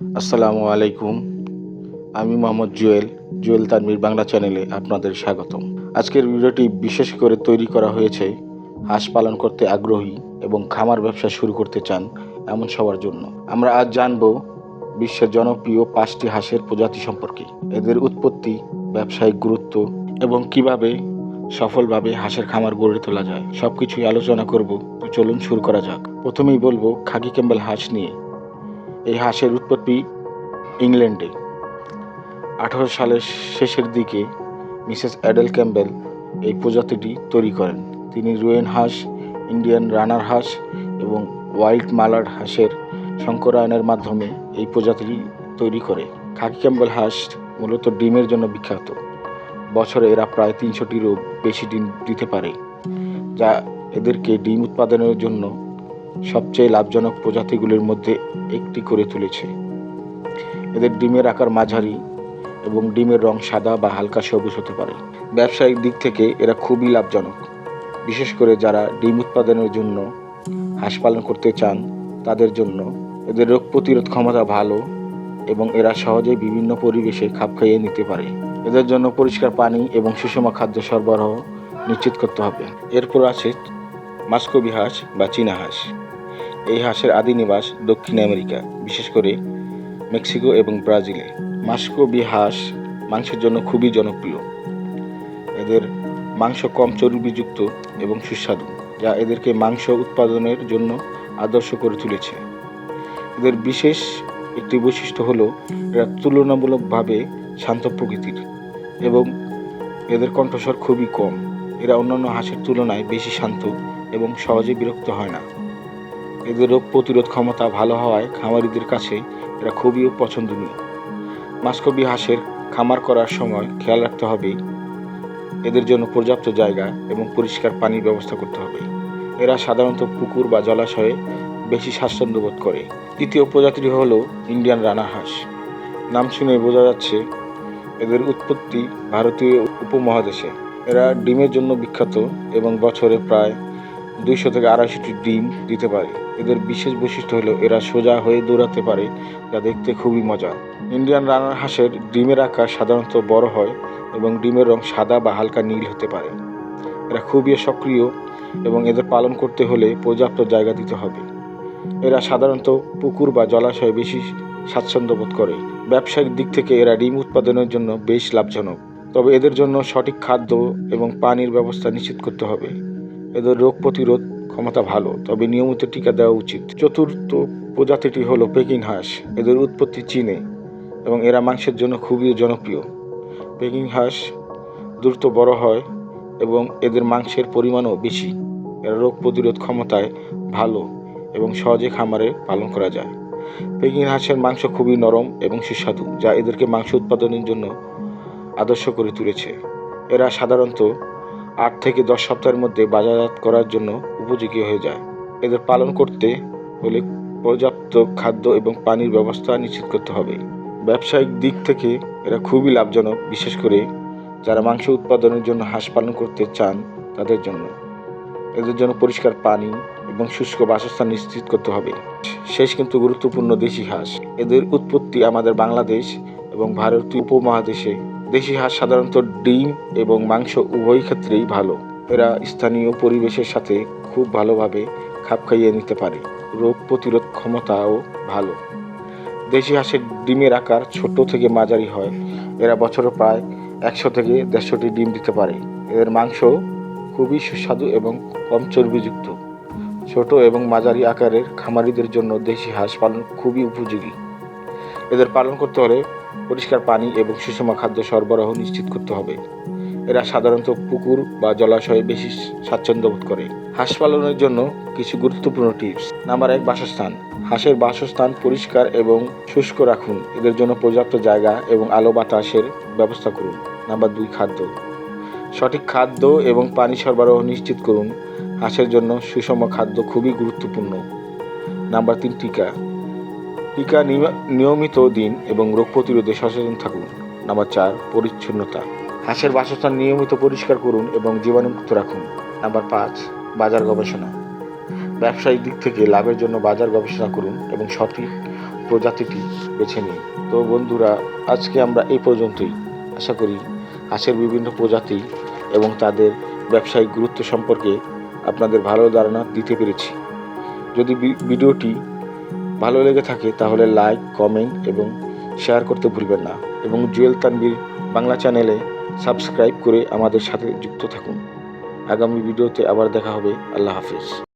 আসসালামু আলাইকুম। আমি মোহাম্মদ জুয়েল জুয়েল তানমির বাংলা চ্যানেলে আপনাদের স্বাগতম। আজকের ভিডিওটি বিশেষ করে তৈরি করা হয়েছে, হাঁস পালন করতে আগ্রহী এবং খামার ব্যবসা শুরু করতে চান এমন সবার জন্য। আমরা আজ জানব বিশ্বের জনপ্রিয় পাঁচটি হাঁসের প্রজাতি সম্পর্কে, এদের উৎপত্তি, ব্যবসায়িক গুরুত্ব এবং কীভাবে সফলভাবে হাঁসের খামার গড়ে তোলা যায়। সবকিছুই আলোচনা করব, তো চলুন শুরু করা যাক। প্রথমেই বলব খাকি ক্যাম্বেল হাঁস নিয়ে। এই হাঁসের উৎপত্তি ইংল্যান্ডে। আঠারো সালের শেষের দিকে মিসেস অ্যাডেল ক্যাম্বেল এই প্রজাতিটি তৈরি করেন। তিনি রুয়েন হাঁস, ইন্ডিয়ান রানার হাঁস এবং ওয়াইল্ড মালার্ড হাঁসের সংকরায়নের মাধ্যমে এই প্রজাতিটি তৈরি করে। খাকি ক্যাম্বেল হাঁস মূলত ডিমের জন্য বিখ্যাত। বছরে এরা প্রায় তিনশোটিরও বেশি ডিম দিতে পারে, যা এদেরকে ডিম উৎপাদনের জন্য সবচেয়ে লাভজনক প্রজাতিগুলির মধ্যে একটি করে তুলেছে। এদের ডিমের আকার মাঝারি এবং ডিমের রং সাদা বা হালকা সবুজ হতে পারে। ব্যবসায়িক দিক থেকে এরা খুবই লাভজনক। বিশেষ করে যারা ডিম উৎপাদনের জন্য হাঁস পালন করতে চান, তাদের জন্য এদের রোগ প্রতিরোধ ক্ষমতা ভালো এবং এরা সহজেই বিভিন্ন পরিবেশে খাপ খাইয়ে নিতে পারে। এদের জন্য পরিষ্কার পানি এবং সুষম খাদ্য সরবরাহ নিশ্চিত করতে হবে। এরপর আছে মাস্কোবি হাঁস বা চীনা হাঁস। এই হাঁসের আদি নিবাস দক্ষিণ আমেরিকা, বিশেষ করে মেক্সিকো এবং ব্রাজিলে। মাস্কোবি হাঁস মাংসের জন্য খুবই জনপ্রিয়। এদের মাংস কম চর্বিযুক্ত এবং সুস্বাদু, যা এদেরকে মাংস উৎপাদনের জন্য আদর্শ করে তুলেছে। এদের বিশেষ একটি বৈশিষ্ট্য হলো, এরা তুলনামূলকভাবে শান্ত প্রকৃতির এবং এদের কণ্ঠস্বর খুবই কম। এরা অন্যান্য হাঁসের তুলনায় বেশি শান্ত এবং সহজে বিরক্ত হয় না। এদের রোগ প্রতিরোধ ক্ষমতা ভালো হওয়ায় খামারিদের কাছে এরা খুবই পছন্দনীয়। মাস্কবি হাঁসের খামার করার সময় খেয়াল রাখতে হবে, এদের জন্য পর্যাপ্ত জায়গা এবং পরিষ্কার পানির ব্যবস্থা করতে হবে। এরা সাধারণত পুকুর বা জলাশয়ে বেশি স্বাচ্ছন্দ্য বোধ করে। তৃতীয় প্রজাতিটি হল ইন্ডিয়ান রানা হাঁস। নাম শুনে বোঝা যাচ্ছে এদের উৎপত্তি ভারতীয় উপমহাদেশে। এরা ডিমের জন্য বিখ্যাত এবং বছরে প্রায় দুইশো থেকে আড়াইশোটি ডিম দিতে পারে। এদের বিশেষ বৈশিষ্ট্য হলো এরা সোজা হয়ে দৌড়াতে পারে, যা দেখতে খুবই মজা। ইন্ডিয়ান রানার হাঁসের ডিমের আকার সাধারণত বড় হয় এবং ডিমের রং সাদা বা হালকা নীল হতে পারে। এরা খুবই সক্রিয় এবং এদের পালন করতে হলে পর্যাপ্ত জায়গা দিতে হবে। এরা সাধারণত পুকুর বা জলাশয়ে বেশি স্বাচ্ছন্দ্য বোধ করে। ব্যবসায়িক দিক থেকে এরা ডিম উৎপাদনের জন্য বেশ লাভজনক। তবে এদের জন্য সঠিক খাদ্য এবং পানির ব্যবস্থা নিশ্চিত করতে হবে। এদের রোগ প্রতিরোধ ক্ষমতা ভালো, তবে নিয়মিত টিকা দেওয়া উচিত। চতুর্থ প্রজাতিটি হলো পেকিং হাঁস। এদের উৎপত্তি চীনে, এবং এরা মাংসের জন্য খুবই জনপ্রিয়। পেকিং হাঁস দ্রুত বড় হয়, এবং এদের মাংসের পরিমাণও বেশি। এরা রোগ প্রতিরোধ ক্ষমতায় ভালো, এবং সহজে খামারে পালন করা যায়। পেকিং হাঁসের মাংস খুবই নরম এবং সুস্বাদু, যা এদেরকে মাংস উৎপাদনের জন্য আদর্শ করে তুলেছে। এরা সাধারণত আট থেকে দশ সপ্তাহের মধ্যে বাজারজাত করার জন্য উপযোগী হয়ে যায়। এদের পালন করতে হলে পর্যাপ্ত খাদ্য এবং পানির ব্যবস্থা নিশ্চিত করতে হবে। ব্যবসায়িক দিক থেকে এরা খুবই লাভজনক, বিশেষ করে যারা মাংস উৎপাদনের জন্য হাঁস পালন করতে চান তাদের জন্য। এদের জন্য পরিষ্কার পানি এবং শুষ্ক বাসস্থান নিশ্চিত করতে হবে। শেষ কিন্তু গুরুত্বপূর্ণ দেশি হাঁস। এদের উৎপত্তি আমাদের বাংলাদেশ এবং ভারতীয় উপমহাদেশে দেশি হাঁস সাধারণত ডিম এবং মাংস উভয় ক্ষেত্রেই ভালো। এরা স্থানীয় পরিবেশের সাথে খুব ভালোভাবে খাপ খাইয়ে নিতে পারে। রোগ প্রতিরোধ ক্ষমতাও ভালো। দেশি হাঁসের ডিমের আকার ছোট থেকে মাঝারি হয়। এরা বছরে প্রায় একশো থেকে দেড়শোটি ডিম দিতে পারে। এদের মাংস খুবই সুস্বাদু এবং কম চর্বিযুক্ত। ছোট এবং মাঝারি আকারের খামারিদের জন্য দেশি হাঁস পালন খুবই উপযোগী। এদের পালন করতে হলে পরিষ্কার পানি এবং সুষম খাদ্য সরবরাহ নিশ্চিত করতে হবে। এরা সাধারণত পুকুর বা জলাশয়ে বেশি স্বাচ্ছন্দ্য বোধ করে। হাঁস পালনের জন্য কিছু গুরুত্বপূর্ণ টিপস। নাম্বার এক, বাসস্থান। হাঁসের বাসস্থান পরিষ্কার এবং শুষ্ক রাখুন। এদের জন্য পর্যাপ্ত জায়গা এবং আলো বাতাসের ব্যবস্থা করুন। নাম্বার দুই, খাদ্য। সঠিক খাদ্য এবং পানি সরবরাহ নিশ্চিত করুন। হাঁসের জন্য সুষম খাদ্য খুবই গুরুত্বপূর্ণ। নাম্বার তিন, টিকা। টিকা নিয়মিত দিন এবং রোগ প্রতিরোধে সচেতন থাকুন। নাম্বার চার, পরিচ্ছন্নতা। হাঁসের বাসস্থান নিয়মিত পরিষ্কার করুন এবং জীবাণুমুক্ত রাখুন। নাম্বার পাঁচ, বাজার গবেষণা। ব্যবসায়িক দিক থেকে লাভের জন্য বাজার গবেষণা করুন এবং সঠিক প্রজাতিটি বেছে নিন। তো বন্ধুরা, আজকে আমরা এই পর্যন্তই। আশা করি হাঁসের বিভিন্ন প্রজাতি এবং তাদের ব্যবসায়িক গুরুত্ব সম্পর্কে আপনাদের ভালো ধারণা দিতে পেরেছি। যদি ভিডিওটি ভালো লেগে থাকে, তাহলে লাইক কমেন্ট এবং শেয়ার করতে ভুলবেন না। এবং জুয়েল তানবির বাংলা চ্যানেলে সাবস্ক্রাইব করে আমাদের সাথে যুক্ত থাকুন। আগামী ভিডিওতে আবার দেখা হবে। আল্লাহ হাফিজ।